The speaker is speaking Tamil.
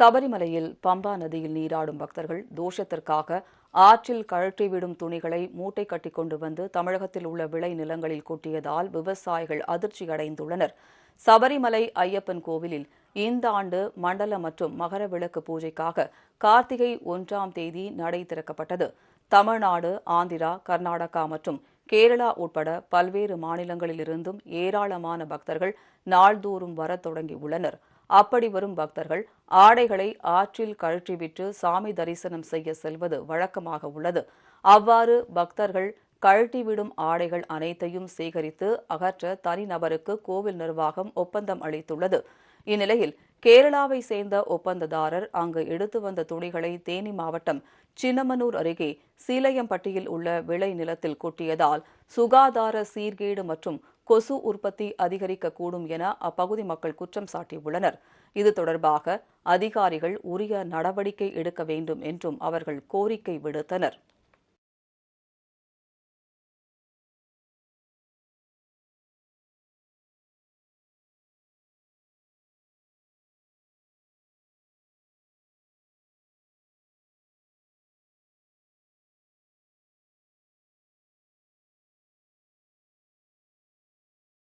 சபரிமலையில் பம்பா நதியில் நீராடும் பக்தர்கள் தோஷத்திற்காக ஆற்றில் கழற்றிவிடும் துணிகளை மூட்டை கட்டி கொண்டு வந்து தமிழகத்தில் உள்ள விளை நிலங்களில் கொட்டியதால் விவசாயிகள் அதிர்ச்சி அடைந்துள்ளனர் சபரிமலை ஐயப்பன் கோவிலில் இந்த ஆண்டு மண்டல மற்றும் மகர விளக்கு பூஜைக்காக கார்த்திகை ஒன்றாம் தேதி நடை திறக்கப்பட்டது. தமிழ்நாடு ஆந்திரா கர்நாடகா மற்றும் கேரளா உட்பட பல்வேறு மாநிலங்களிலிருந்தும் ஏராளமான பக்தர்கள் நாள்தோறும் வரத் தொடங்கியுள்ளனர். அப்படி வரும் பக்தர்கள் ஆடைகளை ஆற்றில் கழற்றிவிட்டு சாமி தரிசனம் செய்ய செல்வது வழக்கமாக உள்ளது. அவ்வாறு பக்தர்கள் கழட்டிவிடும் ஆடைகள் அனைத்தையும் சேகரித்து அகற்ற தனிநபருக்கு கோவில் நிர்வாகம் ஒப்பந்தம் அளித்துள்ளது. இந்நிலையில் கேரளாவை சேர்ந்த ஒப்பந்ததாரர் அங்கு எடுத்து வந்த துணிகளை தேனி மாவட்டம் சின்னமனூர் அருகே சீலையம்பட்டியில் உள்ள விளை நிலத்தில் கொட்டியதால் சுகாதார சீர்கேடு மற்றும் கொசு உற்பத்தி அதிகரிக்கக்கூடும் என அப்பகுதி மக்கள் குற்றம் சாட்டியுள்ளனர். இது தொடர்பாக அதிகாரிகள் உரிய நடவடிக்கை எடுக்க வேண்டும் என்றும் அவர்கள் கோரிக்கை விடுத்தனர்.